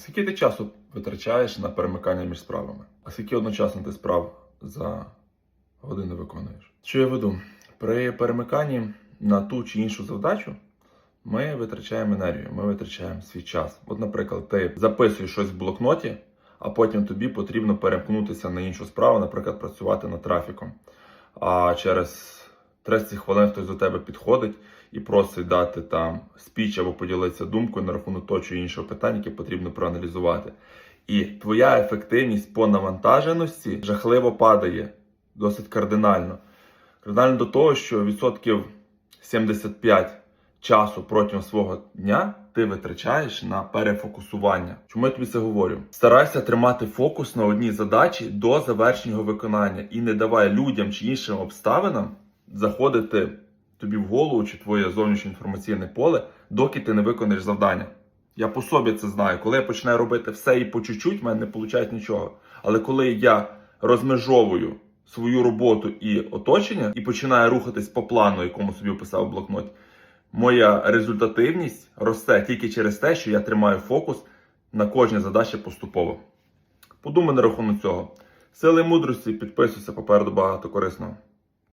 скільки ти часу витрачаєш на перемикання між справами? А скільки одночасно ти справ за годину виконуєш? Що я веду? При перемиканні на ту чи іншу завдачу ми витрачаємо енергію, ми витрачаємо свій час. От, наприклад, ти записуєш щось в блокноті, а потім тобі потрібно перемкнутися на іншу справу, наприклад, працювати над трафіком. А через 30 хвилин хтось до тебе підходить і просить дати там спіч або поділитися думкою на рахунок того чи іншого питання, яке потрібно проаналізувати. І твоя ефективність по навантаженості жахливо падає досить кардинально. Кардинально до того, що відсотків 75 часу протягом свого дня ти витрачаєш на перефокусування. Чому я тобі це говорю? Старайся тримати фокус на одній задачі до завершення виконання і не давай людям чи іншим обставинам заходити тобі в голову чи твоє зовнішнє інформаційне поле, доки ти не виконаєш завдання. Я по собі це знаю. Коли я починаю робити все і по чуть-чуть, в мене не виходить нічого. Але коли я розмежовую свою роботу і оточення і починаю рухатись по плану, якому собі описав в блокноті, моя результативність росте тільки через те, що я тримаю фокус на кожній задачі поступово. Подумай на рахунок цього. Сили мудрості, підписуйся попереду багато корисного.